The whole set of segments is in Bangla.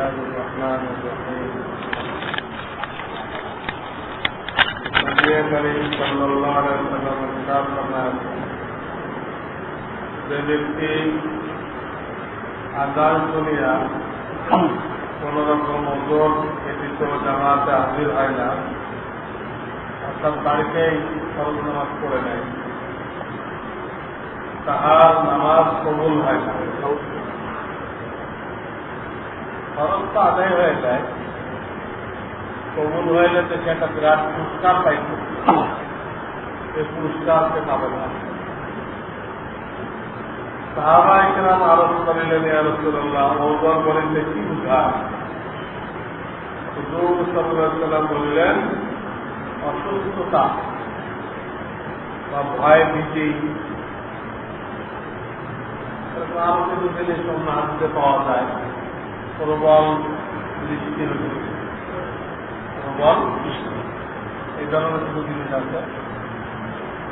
الله الرحمن الرحيم নবী করিম সাল্লাল্লাহু আলাইহি ওয়াসাল্লাম ইরশাদ ফরমান যে ব্যক্তি আদান শুনিয়া কোন রকম ওজন ব্যতীত জামাতে হাজির হয় না অর্থাৎ বাড়িতেই ফরজ নামাজ পড়ে নেয় তাহার নামাজ কবুল হয় না খরচ তো আদায় হয়ে যায় কবুল হইলে তো সে একটা বিরাট পুরস্কার পাইত এই পুরস্কার সে পাবে না সাহাবা ইকরাম আরোপ করিলেন রসুল্লাহ ওজন বলিতে কি বুঝায় হুজুর সাল্লাম বললেন অসুস্থতা বা ভয় ভীতি আরও কিছু জিনিস অন্য হাতে পাওয়া যায় প্রবল প্রবল এই ধরনের কিছু জিনিস আছে?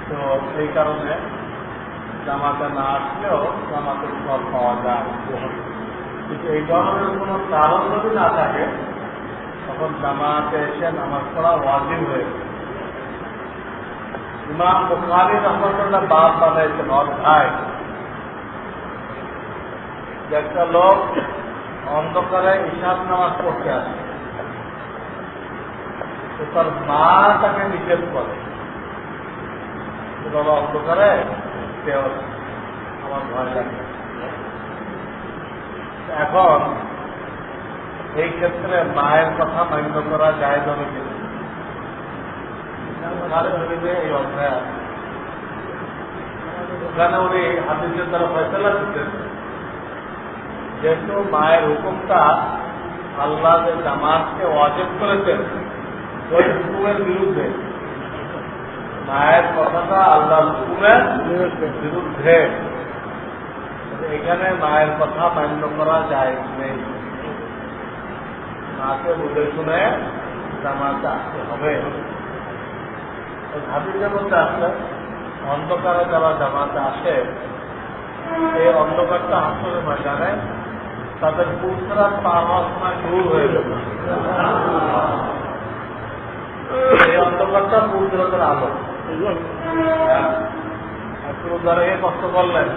তো সেই কারণে জামাতে না আসলেও জামাতের ফল পাওয়া যায় কিন্তু এই ধরনের কোনো কারণ যদি না থাকে, তখন জামাতে এসে নামাজ পড়া ওয়াজিব হয়ে ইমাম বুখারি রহমতুল্লাহ বাদ বানাইছেন, অধ্যায়। একটা লোক অন্ধকারে ইশাদ নামাজ পড়তে আসে। তো তার মা তাকে নিষেধ করে। বাবা অন্ধকারে আমার ভয় লাগে। এখন এই ক্ষেত্রে মায়ের কথা মান্য করা যায় যাবে এই অধ্যায় ওখানে উনি হাদিসের দ্বারা ফয়সলা দিচ্ছেন যেহেতু মায়ের হুকুমটা আল্লাহ যে জামাতকে ওয়াজেব করেছেন, ওই হুকুমের বিরুদ্ধে। মায়ের কথাটা আল্লাহ হুকুমের বিরুদ্ধে। এখানে মায়ের কথা মান্য করা যায় নেই। মাকে বুঝে শুনে জামাতে আসতে হবে। হাদিসের মধ্যে আসলে অন্ধকারে যারা জামাতে আসে, এই অন্ধকারটা আসলে ময়দানে তাদের পুত্রা পার হওয়ার দূর হয়ে যাবে। অন্ধকারটা পুত্রদের আলো। একটু ধরে কষ্ট করলেন।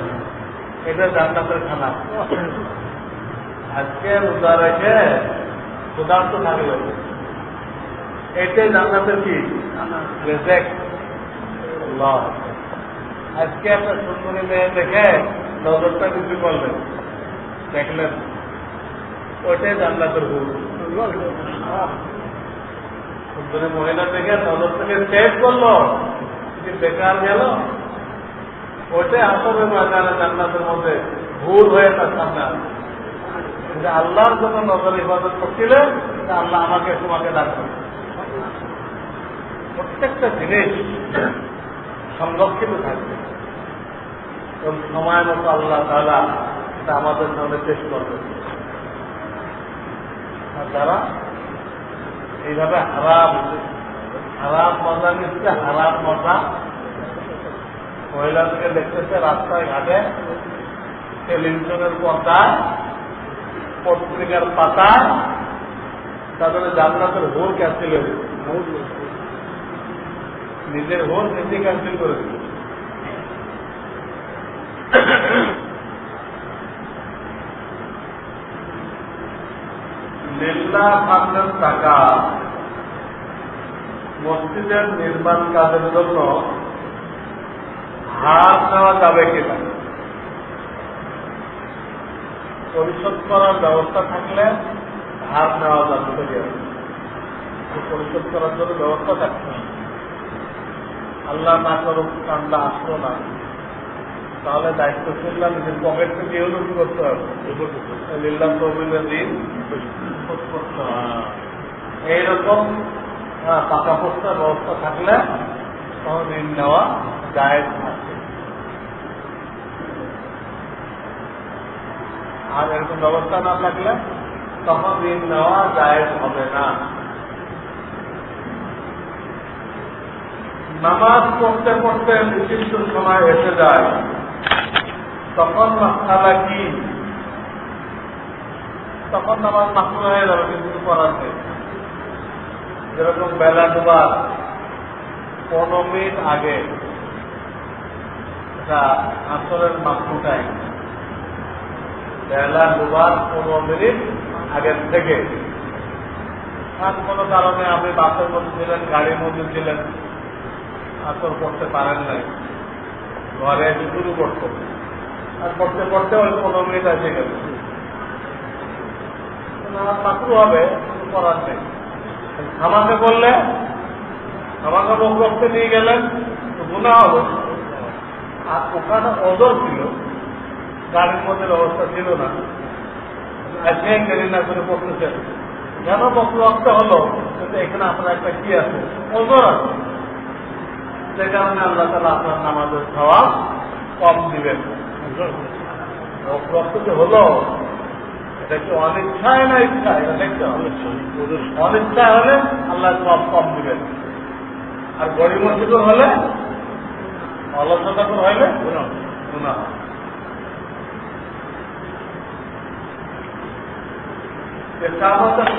এটা জান্নাতের খানা। আজকে রোজা রেখে ক্ষুধার্ত থাকবে এটাই জান্নাতের কি? আজকে একটা সুন্দরী মেয়ে দেখে নজরটা কিছু করলেন। দেখলেন। ওইটাই জান্নাতের সুন্দরী মহিলা দেখে নজর থেকে সেভ করল বেকার গেল? ওইটাই আসলে ময়দানে জান্নাতের মধ্যে ভুল হয়ে তার সামনে কিন্তু আল্লাহর জন্য নজর ইবাদত করছিলে আল্লাহ আমাকে তোমাকে ডাকবে প্রত্যেকটা জিনিস সংরক্ষিত থাকবে। এবং সময় মতো আল্লাহ তালা এটা আমাদের সামনে পেশ করবে যারা এইভাবে হারাম হারাম মজা নিচ্ছে, হারাম মজা। মহিলাদেরকে দেখতেছে রাস্তায় ঘাটে টেলিভিশনের পর্দায়, পত্রিকার পাতায়, তাদের জান্নাতের হোর ক্যান্সেল হয়ে নিজের হোর নিজে ক্যান্সেল করে দিল। লিল্লা ফান্ডের টাকা। মসজিদের নির্মাণ কাজের জন্য হার নেওয়া যাবে কিনা? পরিশোধ করার ব্যবস্থা থাকলে ধার নেওয়া যাবে পরিশোধ করার জন্য ব্যবস্থা থাকতে আল্লাহ না করুক কান্দা আসলো না। তাহলে দায়িত্বশীলরা নিজের পকেট থেকে কি করতে হবে। লিল্লাহ তহবিলের হবে এইরকম টাকা পয়সার ব্যবস্থা থাকলে তখন ঋণ নেওয়া জায়েজ আছে। আর এরকম ব্যবস্থা না থাকলে তখন ঋণ নেওয়া জায়েজ হবে না। নামাজ পড়তে পড়তে নির্দিষ্ট সময় এসে যায়। তখন মাসালা কি? তখন নামাজ মাত্র হয়ে যাবে, কিন্তু কিছু করার নেই। যেরকম বেলা ডুবার পনেরো মিনিট আগে এটা আসরের মাত্র টাইম বেলা ডুবার পনেরো মিনিট আগের থেকে। আর কোনো কারণে আপনি বাসের মধ্যে ছিলেন, গাড়ির মধ্যে ছিলেন, আসর করতে পারেন নাই। ঘরে শুরু করতে। আর করতে করতে ওই পনেরো মিনিট এসে গেল। মাত্র হবে করার নেই আমাকে বললে, আমাকে মুখ রক্তে নিয়ে গেলেন, তো গুণা হলো। আর ওখানে ওজোর ছিল, গাড়ির মধ্যে ব্যবস্থা ছিল না। আজকে দেরি না করে পড়তেছেন। কেন রক্ত হলো? কিন্তু এখানে আপনার একটা কি আছে? ওজোর আছে। যে কারণে আল্লাহ তালা আপনার নামাজের খাওয়া কম দিবেন। যে হলো এটা অনিচ্ছায় না দেখতে হলে আল্লাহ সব কম দিবেন। আর গরিব হলে অলসতা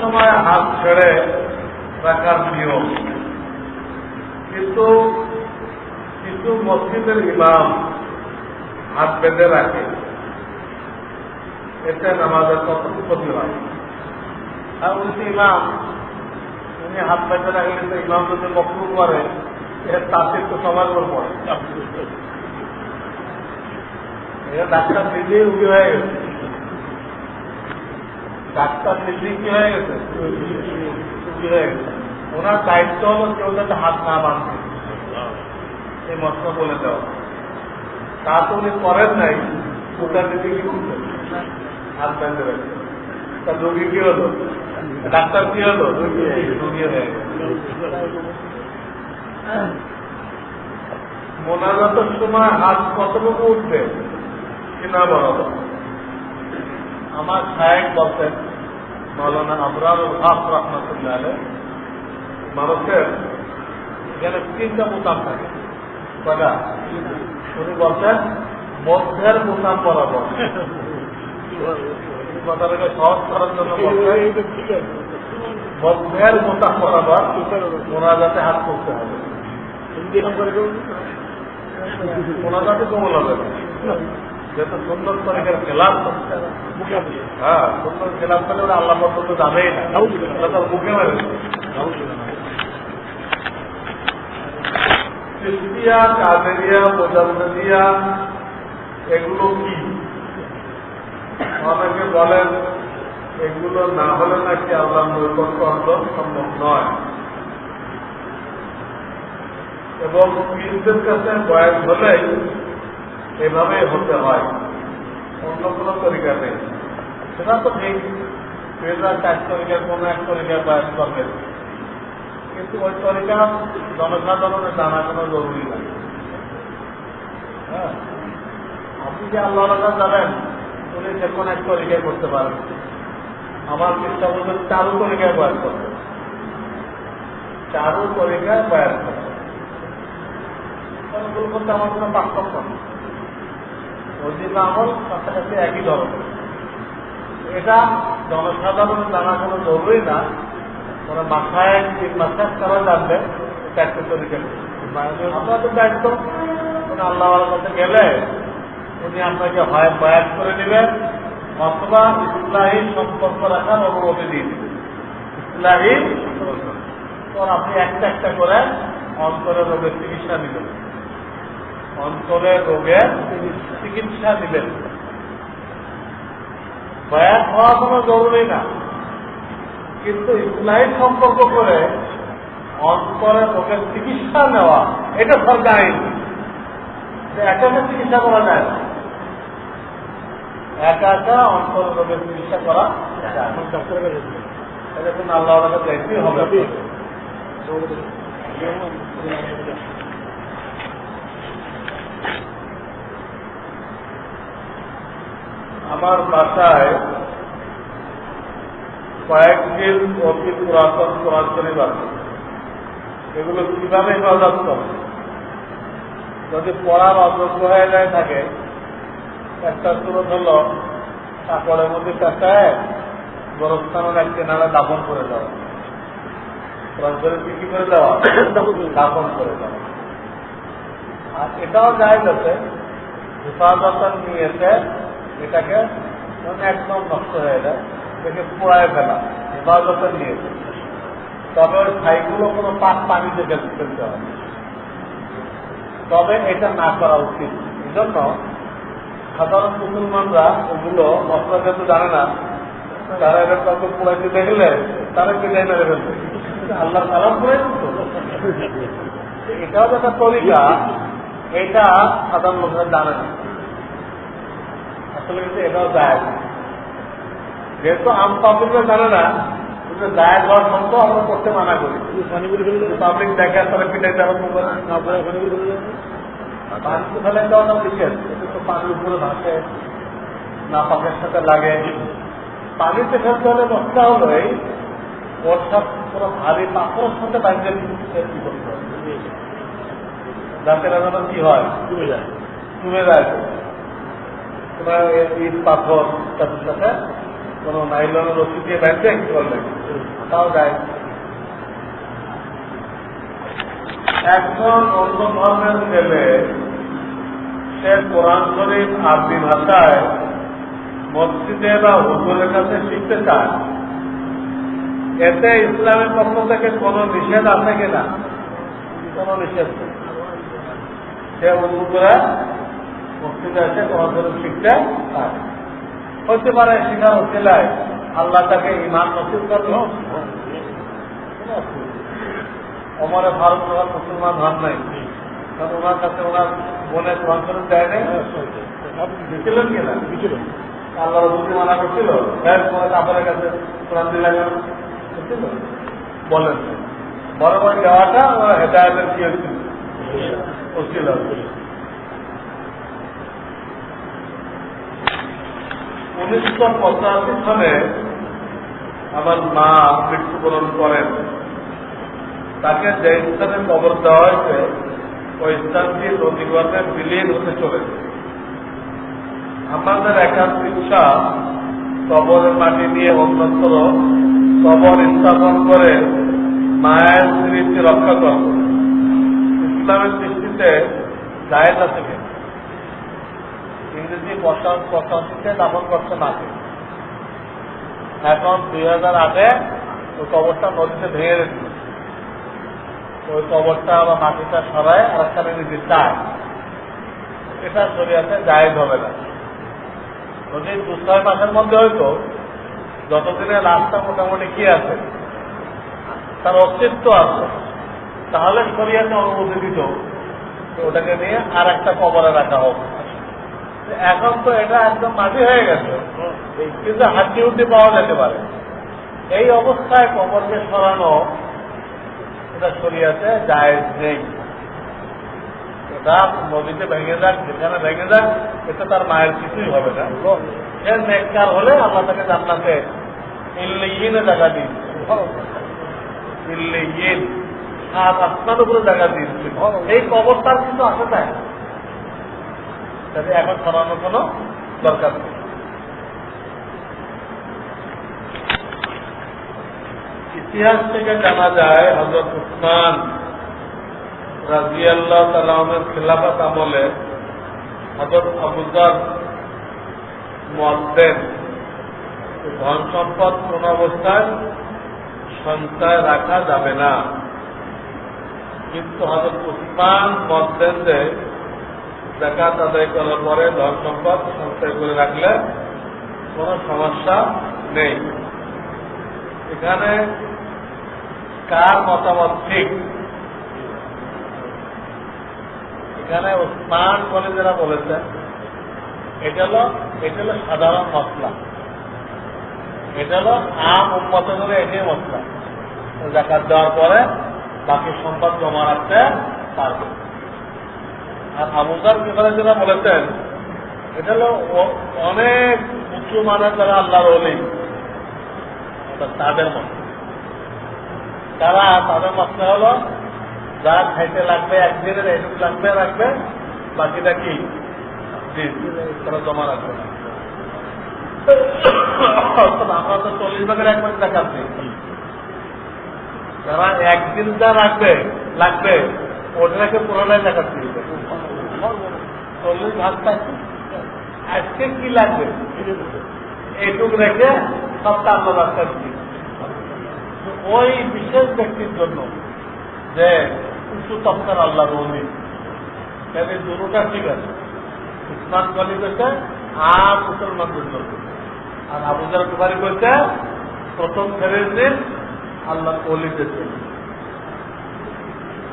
সময় হাত ছেড়ে রাখার নিয়ম। কিন্তু কিছু মসজিদের ইমাম হাত বেঁধে রাখে। এতে নামাজের কত ক্ষতি হয়। আর উল্টি ইমাম। উনি হাত বেঁধে রাখলে তো ইমাম যদি বক্তব্য করে, এর তাতে একটু সময় করে পড়ে। ডাক্তার নিজেই রুগী হয়ে গেছে। ডাক্তার নিজেই কি হয়ে গেছে? রুগী হয়ে গেছে। ওনার দায়িত্ব হলো কেউ যাতে হাত না বাঁধে। এই মশলা বলে দেওয়া। তা তো উনি করেন নাই ওটার দিকে কি মোনাজাতের সময় হাত কতটুকু উঠবে? কিনা বরাবর আমার সাহেব বলতেন, মৌলানা আবরার হাফ রহমতুল্লাহ মানুষের এখানে তিনটা মোতাম থাকে। কয়টা? উনি বলছেন, মধ্যের মোতাম বরাবর। কথাটাকে সহজ করার জন্য বরাবর মোনাজাতে হাত করতে হবে। মোনাজাতে কমল হবে যেহেতু সুন্দর তরিকার করতে হ্যাঁ সুন্দর করলে ওরা আল্লাহ পর্যন্ত যাবেই না। তার মেরে কাদেরিয়া এগুলো কি? অনেকে বলেন, এগুলো না হলে নাকি আল্লাহ নৈকট্য অর্জন সম্ভব নয়। এবং পীরদের কাছে বয়স হলেই এভাবেই হতে হয়। অন্য কোনো তরিকা নেই। সেটা তো ঠিক। পীররা চার তরিকার, কোনো এক তরিকার বয়স করবে কিন্তু ওই তরিকা জনসাধারণের জানা কোনো জরুরি নাই। হ্যাঁ? আপনি যে আল্লাহ যাবেন উনি যে কোনো এক তরিকায় করতে পারেন আমার চেষ্টা বলবেন চারু তরিকায় বয়ান করতে চারু তরিকায় বয়ান করতে আমার কোনো কাছাকাছি একই এটা কোনো জরুরি না। মাথায় তারা জানবে আমরা তো আল্লাহ কাছে গেলে উনি আপনাকে হয় বয়াত করে নেবেন অথবা ইসলাহী সম্পর্ক রাখার অনুমতি দিয়ে দিবেন। ইসলাহী তখন আপনি একটা একটা করে অন্তরের রোগের চিকিৎসা দিবেন অন্তরের রোগের চিকিৎসা দিবেন বয়াত হওয়া কোনো জরুরি না। কিন্তু ইসলাহী সম্পর্ক করে অন্তরের রোগের চিকিৎসা নেওয়া, এটা সরকার আইন। একা একা চিকিৎসা করা যায় না। একা একা অন্তর রোগের চিকিৎসা করা আল্লাহ হবে। আমার বাসায় কয়েকদিন অতি পুরাতন শরীফ আছে এগুলো কীভাবে হেফাজত করে? যদি পড়ার অযোগ্য হয়ে যায় থাকে একটা সুরত হল কাপড়ের মধ্যে পেঁচায় গোরস্থানের এক কেনারা দাপন করে দেওয়া শরীফকে কি করে দেওয়া দাপন করে দেওয়া আর এটাও যায় যাতে হেফাজতার নিয়েছে, এটাকে একদম নষ্ট হয়ে যায়, এটাকে পোড়ায় ফেলা হেফাজতের নিয়েছে। তবে ওই ছাইগুলো কোনো পাক পানি থেকে ফেলতে হবে। তবে এটা না করা উচিত। এই জন্য সাধারণ মুসলমানরা ওগুলো মশলা যেহেতু জানে না তারা এটা কত পোড়াইতে দেখলে তারা কেটে মেরে ফেলবে আল্লাহ সালাম করে এটাও একটা তরিকা এটা সাধারণ লোকেরা জানে না। আসলে কিন্তু এটাও যায় যেহেতু আম পাবলিকরা জানে না কিন্তু দায়ের হওয়ার সত্ত্বেও আমরা করতে মানা করি। পাবলিক দেখে না পানি ফেলে তো পানির উপরে ভাসে না পাকের সাথে লাগে। পানিতে ফেলতে হলে মশলা হলো এই বর্ষা পুরো ভারী পাথরের সাথে বাইরে কি করতে হবে। যাতে না কি হয়? ডুবে যায়। চুমে যায়। তোমরা ইট পাথর তাদের সাথে কোনো নাইলনের রশি দিয়ে বাইরে কি করলে তাও যায়। একজন অন্য ধর্মের ছেলে কোরআন শরীফ আরবি ভাষায় মসজিদে বা হুজুরের কাছে শিখতে চায়। এতে ইসলামের পক্ষ থেকে কোনো নিষেধ আছে কিনা? কোনো নিষেধ নেই। সে করে মসজিদে এসে কোরআন শরীফ শিখতে পারে হতে পারে শিখার হচ্ছিলায় আল্লাহ তাকে ইমান নসিব করল। অমরে ভারত মুসলমান হন নাই। কারণ ওনার কাছে ওনার কোরআন শরীফ দেয় নাই। দিয়েছিলেন কিনা দিছিল আল্লাহ রসুলকে মানা করছিল। হ্যাঁ কাছে কোরআন দিলে করছিল বলেন। বড় দেওয়াটা ওরা হেদায়তের কি হচ্ছিল হচ্ছিল উনিশশো পঁচাশি সালে আমার মা মৃত্যুবরণ করেন। তাকে যে স্থানে কবর দেওয়া হয়েছে। ওই স্থানটি নদীগর্ভে বিলীন হতে চলেছে আমাদের একান্ত ইচ্ছা কবরের মাটি নিয়ে অন্যত্র কবর স্থাপন করে মায়ের স্মৃতি রক্ষা করব ইসলামের দৃষ্টিতে জায়েজ আছে ইংরেজি পঁচাশিতে দাপন করছে মাকে এখন দুই হাজার আটে ওই কবরটা নদীতে ভেঙে গেছিল ওই কবরটা বা মাটিটা সরায় আর একটা নিজে চায়, এটা শরীয়তে জায়েজ হবে না। যদি দু ছয় মাসের মধ্যে হয়তো যতদিনে রাস্তা মোটামুটি কি আছে, তার অস্তিত্ব আছে, তাহলে শরীয়তে অনুমতি দিত ওটাকে নিয়ে আর একটা কবরে রাখা হোক। এখন তো এটা একদম মাটি হয়ে গেছে। কিন্তু হাড্ডি উড্ডি পাওয়া যেতে পারে। এই অবস্থায় কবরকে সরানো এটা শরীয়তে জায়েজ নেই। এটা নদীতে ভেঙে যাক, যেখানে ভেঙে যাক এটা তার মায়ের কিছুই হবে না। সে নেককার হলে আল্লাহ তাকে জান্নাতে ইল্লিয়িনে জায়গা দিন। ইল্লিয়িন সাত আসমান উপরে জায়গা দিয়েছে এই কবর তার কিন্তু আসে তাহলে এখন সরানোর কোনো দরকার নেই। ইতিহাস থেকে জানা যায় হজরত উসমান রাজিয়াল্লাহ তালামের খেলাফত আমলে হজরত আবুজার মদ্দেন ধন সম্পদ কোন অবস্থায় সঞ্চয় রাখা যাবে না। কিন্তু হজরত উসমান মদ্দেন যে জাকাত আদায় করার পরে ধন সম্পদ সঞ্চয় করে রাখলে কোন সমস্যা নেই। এখানে কার মতামত ঠিক এখানে ওসমান বলে যারা বলেছেন, এটা হলো এটা হলো সাধারণ মশলা এটা হলো আম উন্মত করে এটাই মশলা জাকাত দেওয়ার পরে বাকি সম্পদ জমা রাখতে পারবে। আর আবুজার ব্যাপারে যারা বলেছেন, এটা হলো অনেক উঁচু মানের যারা আল্লাহর অলি তাদের মত। তারা তাদের মশলা হলো, যা খাইতে লাগবে একদিনের এইটুকু লাগবে, রাখবে, বাকিটা কি? তারা জমা রাখবে। আমরা তো চল্লিশ ভাগের এক ভাগ দেখাচ্ছি যারা একদিন যা রাখবে, লাগবে ওটাকে পুরোটাই দেখাচ্ছি চল্লিশ ভাগ থাকছে আজকে কি লাগবে? এইটুক রেখে সবটা আমরা রাখতে ওই বিশেষ ব্যক্তির জন্য যে উঁচু তফকার আল্লাহ রৌনি তাদের দুটোটা ঠিক আছে। উসমান গনি করছে আর মুসলমানদের জন্য আর আবুজার কুমারি করছে প্রথম ফেরের দিন আল্লাহ অলিদের জন্য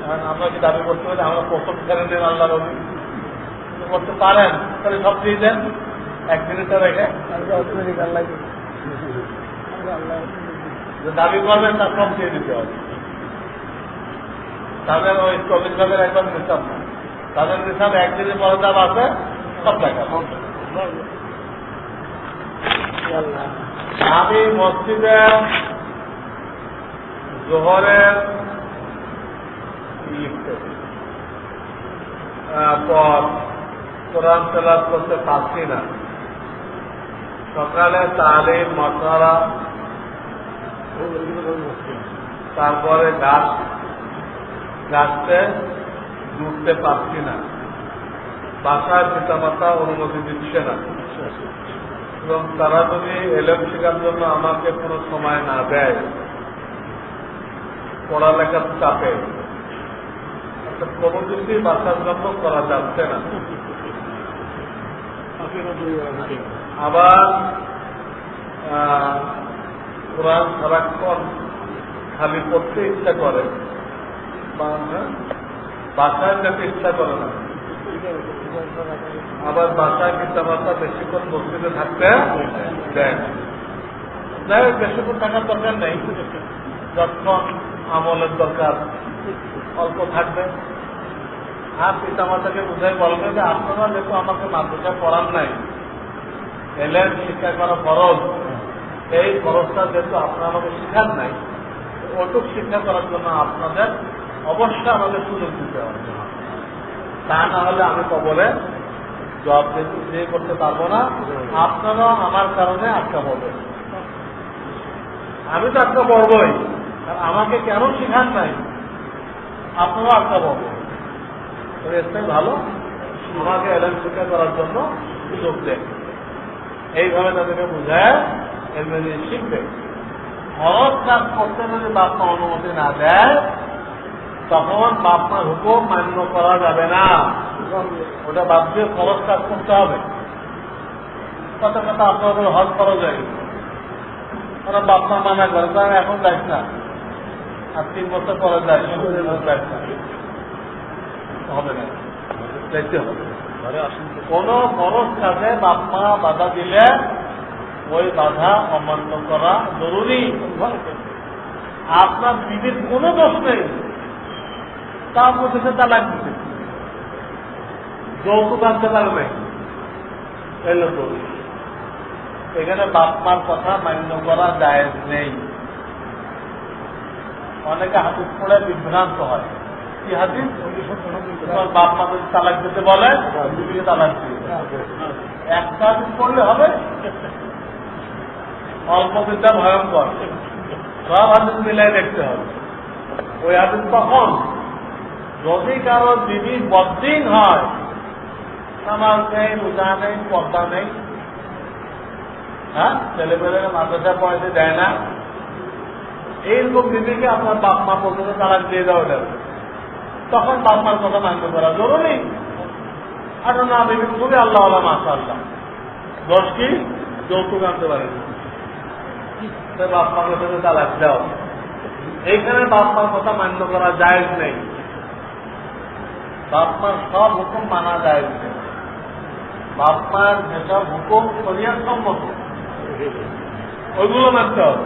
কারণ আমরা কি দাবি করতে পারি আমরা প্রথম ফেরের দিন আল্লাহ রবি করতে পারেন তাহলে সব দিয়ে দেন। একদিনেটা রেখে। দাবি করবেন তার সব দিয়ে দিতে হবে। তাদের ওই চব্বিশ ভাগের একবার নিঃশ্বাস না তাদের নিঃশ্বাস একদিনের পরে দাম আছে, সব টাকা আমি মসজিদে জোহরের পর কোরআন তেলাত করতে পারছি না। সকালে তালিম মশালা তারপরে গাছ গাছতে জুড়তে পারছি না। বাসায় পিতামাতা অনুমতি দিচ্ছে না। এবং তারা যদি এলেম শেখার জন্য আমাকে কোনো সময় না দেয় পড়ালেখার চাপে। কোনো কিছুই বাসার জন্য করা যাচ্ছে না। আবার কোরআন সারাক্ষণ খালি পড়তে ইচ্ছা করে? বাসায় যেতে ইচ্ছা করে না। আবার বাসায় পিতামাতা বেশিক্ষণ মসজিদে থাকতে দেয়। যাই হোক বেশিক্ষণ থাকার দরকার নেই। যখন আমলের দরকার। অল্প থাকবে। আর পিতা মাতাকে বুঝাই বলবে যে আপনারা যেহেতু আমাকে মাদ্রাসা পড়ান নাই। এলেন শিক্ষা করা ফরজ। এই খরচটা যেহেতু আপনারা আমাকে শিখান নাই ওটুক শিক্ষা করার জন্য আপনাদের অবশ্যই আমাদের সুযোগ দিতে হবে। তা না হলে আমি কবলে জব দিয়ে করতে পারব না। আপনারাও আমার কারণে আটকা পড়বেন আমি তো আটকা পড়বই আমাকে কেন শিখান নাই? আপনারাও আটকা পড়বেন এটাই ভালো আমাকে এলেন শিক্ষা করার জন্য সুযোগ দেয় এইভাবে তাদেরকে বুঝায় এলমেজি শিখবে। খরচ কাজ করতে যদি বাপমা অনুমতি না দেয় তখন বাপমার হুকুম মান্য করা যাবে না। ওটা বাদ দিয়ে খরচ কাজ করতে হবে। কথা কথা আপনাদের হজ করা যায় ওরা বাপমা মানা করে এখন যাইস না। আর তিন বছর পরে যাইস না। হবে না। যাইতে হবে। কোন খরচ কাজে বাপমা বাধা দিলে ওই বাধা অমান্য করা জরুরি। আপনার বিবির কোনো দোষ নেই। তার মধ্যে সে তালাক দিতে যৌতুক আনতে পারবে। এলো দোষ এখানে বাপমার কথা মান্য করা যায় নেই। অনেকে হাদিস পড়ে বিভ্রান্ত হয়। কি হাদিস? বাপ মা যদি তালাক দিতে বলে তালাক দিয়ে একটা হাদিস পড়লে হবে? অল্প দিনটা ভয়ঙ্কর। সব হাদিস মিলাই দেখতে হবে। ওই হাদিস তখন যদি কারও বিবি বদিন হয় নামাজ নেই, রোজা নেই, পর্দা নেই হ্যাঁ ছেলেমেয়েরা মাদ্রাসা পয়সা দেয় না, এইরকম বিবিকে আপনার বাপ মা পর্যন্ত তালাক দিয়ে দেওয়া যাবে। তখন বাপ মার কথা মান্য করা জরুরি। আর না বিবি খুবই আল্লাহ আল্লাহ মাসা আল্লাহ দশ কি? যৌতুক আনতে পারেন। বাপ মাকে সাথে তালাক দাও। এইখানে বাপ কথা মান্য করা যায় নেই। বাপ সব হুকুম মানা যায় নেই। বাপ যেসব হুকুম শরিয়ার সম্মত, ওইগুলো মানতে হবে।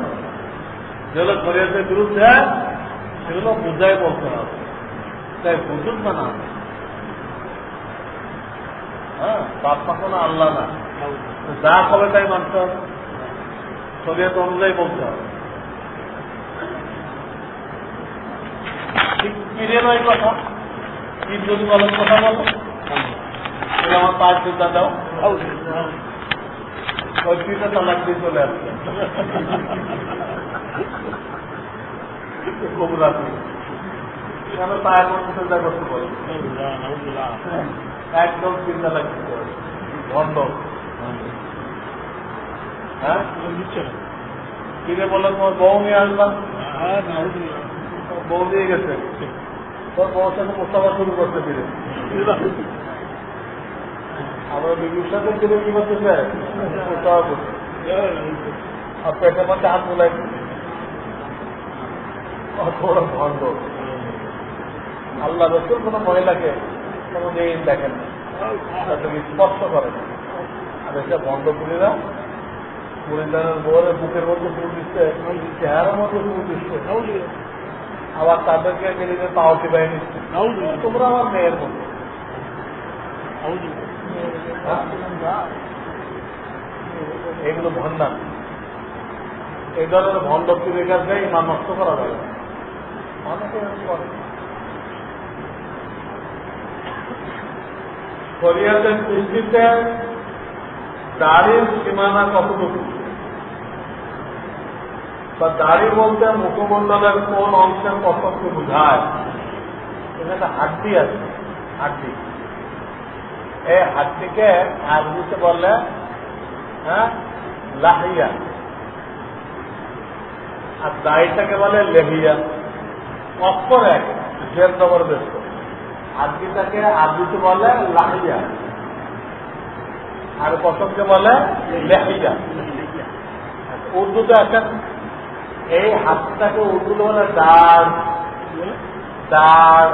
যেগুলো শরিয়াতের বিরুদ্ধে, সেগুলো বুঝাই বলতে হবে। তাই বুঝুন না না হ্যাঁ বাপ কোনো আল্লাহ না। যা হবে তাই মানতে হবে। শরীয়ত অনুযায়ী বলতে হবে। ঠিক ফিরে নয় কথা। কি যদি বলেন কথা বলো। আমার পাঁচ চিন্তা দাও। ওই পিঠে তালাক দিয়ে চলে আসছে। কবুলাতি কেন তা এখন চিন্তা করতে পারে একদম চিন্তা লাগছে। বন্ধ। হ্যাঁ? কিনে বলল তোমার বউ নিয়ে আসবা? বউ দিয়ে গেছে। তোর বউর সাথে প্রস্তাবা শুরু করতে ফিরে আমরা বিবির সাথে ফিরে কি প্রস্তাবা করছে। আর হাত অত ভণ্ড। আল্লাহ রসুল কোনো মহিলাকে কোনোদিন দেখেন না। স্পর্শ করে না। আর এটা বন্ধ পুরীরা পুরীদানের বউরে বুকের মধ্যে ফুল দিচ্ছে চেহারার মধ্যে ফুল দিচ্ছে? আবার তাদেরকে নিজেদের পাওয়াতি বাহিনী নিচ্ছে। তোমরা আমার মেয়ের মতো। হ্যাঁ? এগুলো ভণ্ডা এই ধরনের ভণ্ড পীরের কাছে ইমান নষ্ট করা যাবে অনেকে এরকম করে। শরিয়াতের দৃষ্টিতে দাড়ির সীমানা কতটুকু? বা দাড়ি বলতে মুখমণ্ডলের কোন অংশের কতকে বোঝায়। এখানে হাড্ডি আছে, হাড্ডি। এই হাড্ডিকে আরবিতে বলে হ্যাঁ লাহিয়া। আর দাড়িটাকে বলে লেহিয়া। অক্ষর এক জের নম্বর ব্যস্ত আরবিটাকে আরবিতে বলে লাহিয়া। আর প্রথমকে বলে লেহিয়া। উর্দুতে আছেন এই হাতটাকে উর্দুতে বলে দাঁড়। দাঁড়।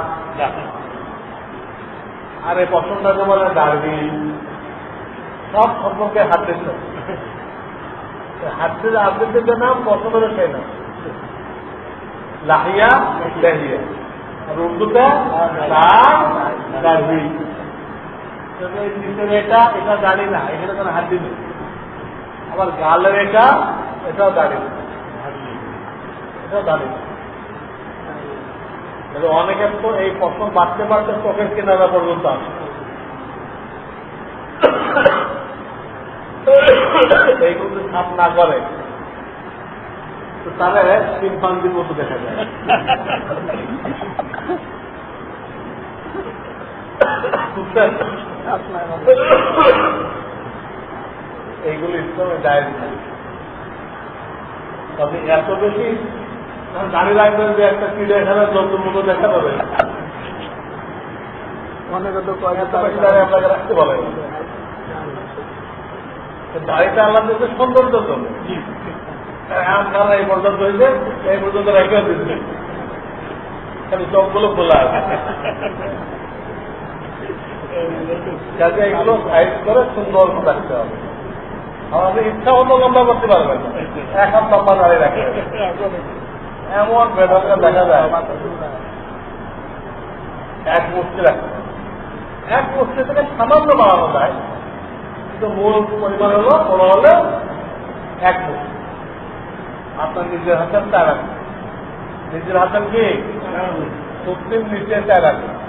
আর এই পছন্দটাকে বলে দাঁড়ি সব সম্পর্কে হাত দিচ্ছে হাত দিলে আবৃত্তির যে নাম পছন্দের সেই নাম। লাহিয়া, লেহিয়া। আর উর্দুতে দাঁড় এটা এটা দাঁড়ি না, এখানে কোনো হাড্ডি নেই আবার গালের এটা এটাও দাঁড়ি না এটাও না কিন্তু অনেকের তো এই প্রথম বাড়তে বাড়তে চোখের কিনারা পর্যন্ত আসে। এইগুলো সাপ না করে তাহলে তবে এত বেশি গাড়ি রাখবেন যে একটা চিড়িয়াখানার জন্তুর মতো দেখা পাবে। আপনাকে রাখতে আল্লাহ দিচ্ছে সৌন্দর্য জন্য আপনারা এই পর্যন্ত হয়েছে এই পর্যন্ত খালি চোখগুলো খোলা আছে। এগুলো সাইজ করে সুন্দর রাখতে হবে। আমাদের ইচ্ছা মতো লম্বা করতে পারবেন। এক হাত লম্বা দাঁড়িয়ে রাখতে। এমন বেদরকার দেখা যায়। এক মুষ্টি রাখতে এক মুষ্টি থেকে সামান্য বাড়ানো যায়। কিন্তু মূল পরিমাণ হলো, বড় হলে এক মুষ্টি আপনার নিজের হাতের চায় রাখবেন নিজের হাতের কি? সুপ্রিম নিচে চায় রাখবেন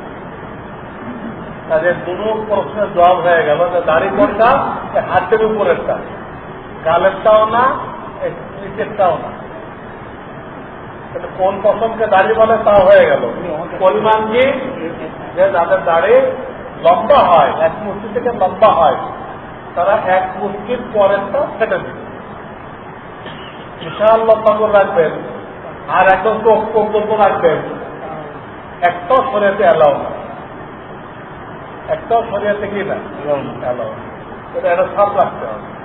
তাদের দুটো প্রশ্নের জবাব হয়ে গেল যে দাড়ি কোনটা হাতের উপরেরটা। গালেরটাও না নিচেরটাও না। কোন পছন্দকে দাড়ি বলে তা হয়ে গেল। পরিমাণ কি? যে যাদের দাড়ি লম্বা হয় এক মুষ্টি থেকে লম্বা হয় তারা এক মুষ্টির পরেরটা ফেটে দিবে। বিশাল লম্বা করে রাখবেন। আর একদম চোখ পর্যন্ত রাখবেন। একটাও শরীরতে অ্যালাউ না। একটাও শরীরতে কি না? অ্যালাউ এটা একটা সাপ রাখতে হবে।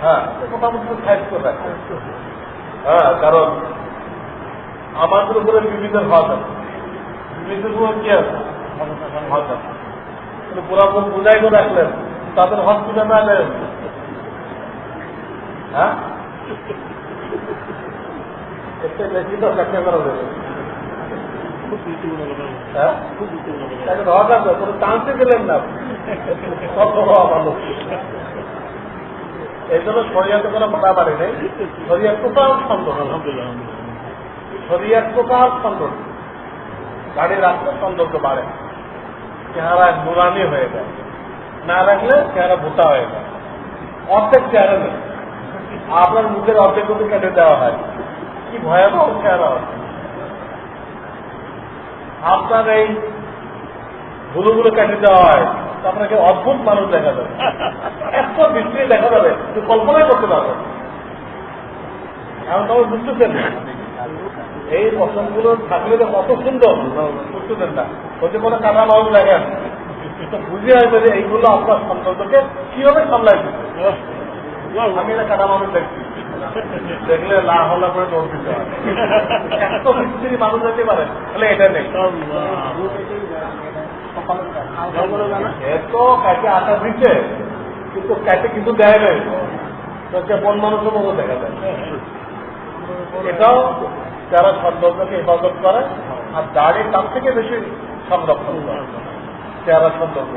হ্যাঁ মোটামুটি সাইজ করে রাখতে হবে। হ্যাঁ কারণ আমাদের উপরে বিবিধের হজ আছে। বিবিধের উপরে কি আছে? হজ আছে। পুরাপুর বুঝাই করে রাখলেন, তাদের হজ তুলে না নেন। হ্যাঁ? এতে বেশি তো ব্যাখ্যা করা যাবে হজ আছে, কোনো চান্সই দিলেন না। কত হওয়া ভালো। এই জন্য শরিয়াতে কোনো মোটাবাড়ি নেই। শরিয়ার টোটাল সন্দেহ শরিয়ার টোটাল সৌন্দর্য গাড়ি রাখলে সৌন্দর্য বাড়ে। চেহারা নুরানি হয়ে যায়। না রাখলে চেহারা ভোটা হয়ে যায়। অর্ধেক চেহারা নেই। আপনার মুখের অর্ধেক কেটে দেওয়া হয়। কি ভয়াবহ চেহারা হয়। আপনার এই ভুলুগুলো কেটে দেওয়া হয়। আপনাকে অদ্ভুত মানুষ দেখা যাবে। এত বৃষ্টি দেখা যাবে তুই কল্পনাই করতে পারবেন। এখন তবে বুঝতেছেন। এই পছন্দগুলো থাকলে তো কত সুন্দর। বুঝতেছেন না। যে কোনো কাটা মানুষ দেখেন। বুঝে আসবে যে এইগুলো আপনার সন্তানকে কীভাবে সামলাই দিচ্ছে আমি এটা কাটা মানুষ দেখছি। দেখলে লা হলা করে দৌড় দিতে হয়। এত মিস্ত্রি মানুষ যেতে পারে। তাহলে এটা নেই। দিচ্ছে কিন্তু দেয় সে দেখা যায়। এটাও সৌন্দর্যকে হেফাজত করে, আর দাড়ি তার থেকে বেশি সংরক্ষণ করে। চেহারা সৌন্দর্য